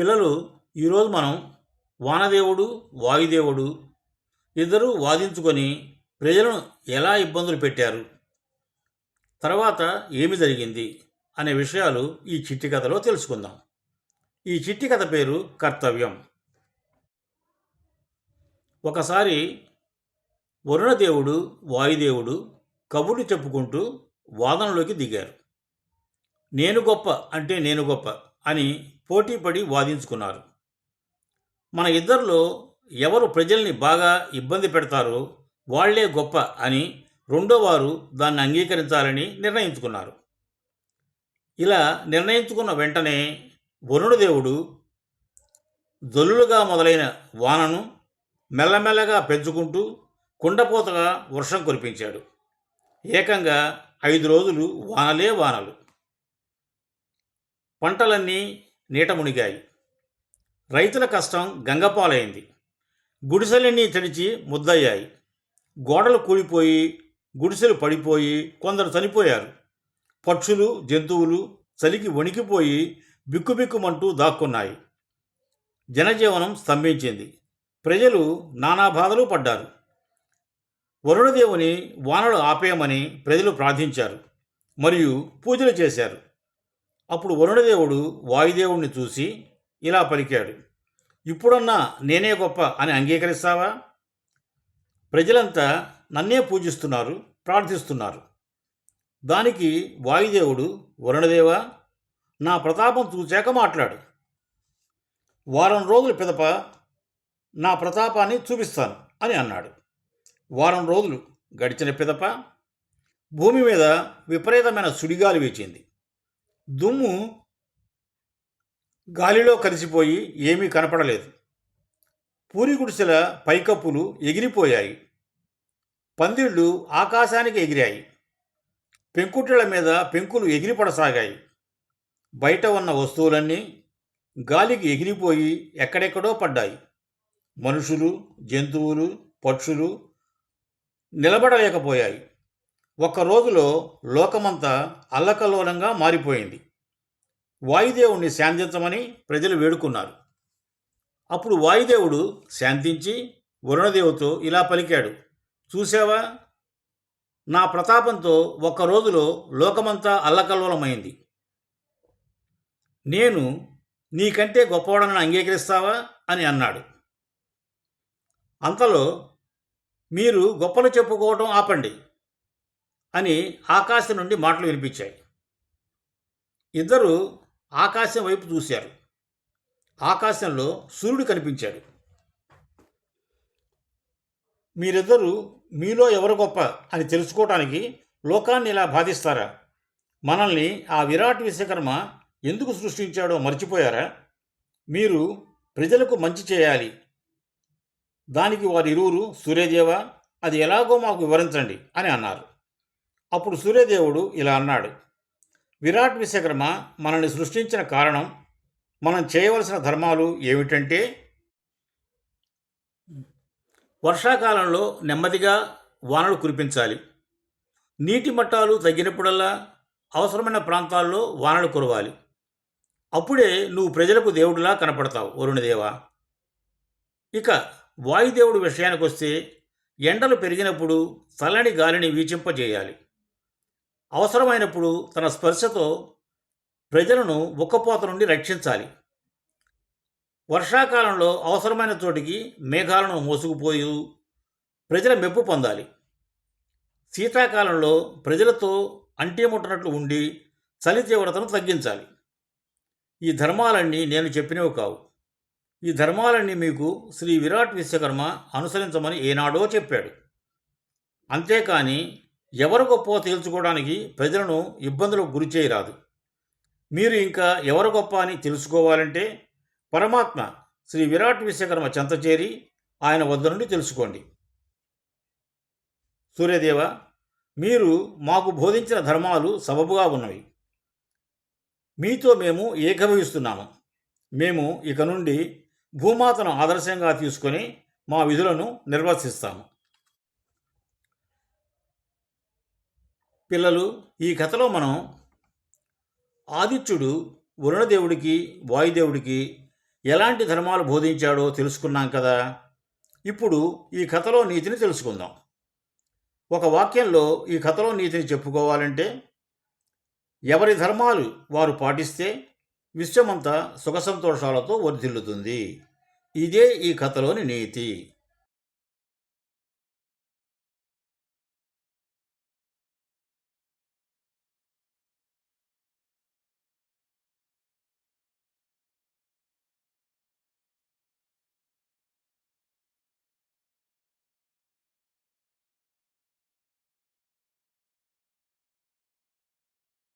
పిల్లలు ఈరోజు మనం వానదేవుడు వాయుదేవుడు ఇద్దరూ వాదించుకొని ప్రజలను ఎలా ఇబ్బందులు పెట్టారు తర్వాత ఏమి జరిగింది అనే విషయాలు ఈ చిట్టి కథలో తెలుసుకుందాం. ఈ చిట్టి కథ పేరు కర్తవ్యం. ఒకసారి వరుణదేవుడు వాయుదేవుడు కబుర్లు చెప్పుకుంటూ వాదనలోకి దిగారు. నేను గొప్ప అంటే నేను గొప్ప అని పోటీపడి వాదించుకున్నారు. మన ఇద్దరిలో ఎవరు ప్రజల్ని బాగా ఇబ్బంది పెడతారో వాళ్ళే గొప్ప అని రెండో వారు దాన్ని అంగీకరించాలని నిర్ణయించుకున్నారు. ఇలా నిర్ణయించుకున్న వెంటనే వరుణదేవుడు జల్లులుగా మొదలైన వానను మెల్లమెల్లగా పెంచుకుంటూ కుండపోతగా వర్షం కురిపించాడు. ఏకంగా ఐదు రోజులు వానలే వానలు. పంటలన్నీ నీట మునిగాయి. రైతుల కష్టం గంగపాలైంది. గుడిసెలన్నీ తడిచి ముద్దయ్యాయి. గోడలు కూలిపోయి గుడిసెలు పడిపోయి కొందరు చనిపోయారు. పక్షులు జంతువులు చలికి వణికిపోయి బిక్కుబిక్కుమంటూ దాక్కున్నాయి. జనజీవనం స్తంభించింది. ప్రజలు నానా బాధలు పడ్డారు. వరుణదేవుని వానలు ఆపేయమని ప్రజలు ప్రార్థించారు. మరియు పూజలు చేశారు. అప్పుడు వరుణదేవుడు వాయుదేవుణ్ణి చూసి ఇలా పలికాడు ఇప్పుడన్నా నేనే గొప్ప అని అంగీకరిస్తావా? ప్రజలంతా నన్నే పూజిస్తున్నారు ప్రార్థిస్తున్నారు. దానికి వాయుదేవుడు వరుణదేవా నా ప్రతాపం చూశాక మాట్లాడు. వారం రోజుల పిదప నా ప్రతాపాన్ని చూపిస్తాను అని అన్నాడు. వారం రోజులు గడిచిన పిదప భూమి మీద విపరీతమైన సుడిగాలి వీచింది. దుమ్ము గాలిలో కలిసిపోయి ఏమీ కనపడలేదు. పూరి గుడిసెల పైకప్పులు ఎగిరిపోయాయి. పందిళ్ళు ఆకాశానికి ఎగిరాయి. పెంకుటిళ్ళ మీద పెంకులు ఎగిరిపడసాగాయి. బయట ఉన్న వస్తువులన్నీ గాలికి ఎగిరిపోయి ఎక్కడెక్కడో పడ్డాయి. మనుషులు జంతువులు పక్షులు నిలబడలేకపోయాయి. ఒక్క రోజులో లోకమంతా అల్లకల్లోలంగా మారిపోయింది. వాయుదేవుణ్ణి శాంతించమని ప్రజలు వేడుకున్నారు. అప్పుడు వాయుదేవుడు శాంతించి వరుణదేవుతో ఇలా పలికాడు. చూసావా నా ప్రతాపంతో ఒక్క రోజులో లోకమంతా అల్లకల్లోలమైంది. నేను నీకంటే గొప్పవాడని అంగీకరిస్తావా? అని అన్నాడు. అంతలో మీరు గొప్పలు చెప్పుకోవడం ఆపండి అని ఆకాశం నుండి మాటలు వినిపించాయి. ఇద్దరు ఆకాశం వైపు చూశారు. ఆకాశంలో సూర్యుడు కనిపించాడు. మీరిద్దరూ మీలో ఎవరు గొప్ప అని తెలుసుకోవటానికి లోకాన్ని ఇలా బాధిస్తారా? మనల్ని ఆ విరాట్ విశ్వకర్మ ఎందుకు సృష్టించాడో మర్చిపోయారా? మీరు ప్రజలకు మంచి చేయాలి. దానికి వారిరువురు సూర్యదేవ అది ఎలాగో మాకు వివరించండి అని అన్నారు. అప్పుడు సూర్యదేవుడు ఇలా అన్నాడు. విరాట్ విశ్వకర్మ మనల్ని సృష్టించిన కారణం మనం చేయవలసిన ధర్మాలు ఏమిటంటే వర్షాకాలంలో నెమ్మదిగా వానలు కురిపించాలి. నీటి మట్టాలు తగ్గినప్పుడల్లా అవసరమైన ప్రాంతాల్లో వానలు కురవాలి. అప్పుడే నువ్వు ప్రజలకు దేవుడిలా కనపడతావు వరుణదేవ. ఇక వాయుదేవుడు విషయానికి వస్తే ఎండలు పెరిగినప్పుడు చల్లని గాలిని వీచింపజేయాలి. అవసరమైనప్పుడు తన స్పర్శతో ప్రజలను ఉక్కపోత నుండి రక్షించాలి. వర్షాకాలంలో అవసరమైన చోటికి మేఘాలను మోసుకుపోయి ప్రజల మెప్పు పొందాలి. శీతాకాలంలో ప్రజలతో అంటిముట్టనట్లు ఉండి చలి తీవ్రతను తగ్గించాలి. ఈ ధర్మాలన్నీ నేను చెప్పినవి కావు. ఈ ధర్మాలన్నీ మీకు శ్రీ విరాట్ విశ్వకర్మ అనుసరించమని ఏనాడో చెప్పాడు. అంతేకాని ఎవరు గొప్ప తేల్చుకోవడానికి ప్రజలను ఇబ్బందులకు గురి చేయరాదు. మీరు ఇంకా ఎవరు గొప్ప అని తెలుసుకోవాలంటే పరమాత్మ శ్రీ విరాట్ విశ్వకర్మ చెంత చేరి ఆయన వద్ద నుండి తెలుసుకోండి. సూర్యదేవ మీరు మాకు బోధించిన ధర్మాలు సబబుగా ఉన్నవి. మీతో మేము ఏకభవిస్తున్నాము. మేము ఇక నుండి భూమాతను ఆదర్శంగా తీసుకొని మా విధులను నిర్వర్తిస్తాము. పిల్లలు ఈ కథలో మనం ఆదిత్యుడు వరుణదేవుడికి వాయుదేవుడికి ఎలాంటి ధర్మాలు బోధించాడో తెలుసుకున్నాం కదా? ఇప్పుడు ఈ కథలో నీతిని తెలుసుకుందాం. ఒక వాక్యంలో ఈ కథలో నీతిని చెప్పుకోవాలంటే ఎవరి ధర్మాలు వారు పాటిస్తే విశ్వమంతా సుఖ సంతోషాలతో వర్ధిల్లుతుంది. ఇదే ఈ కథలోని నీతి.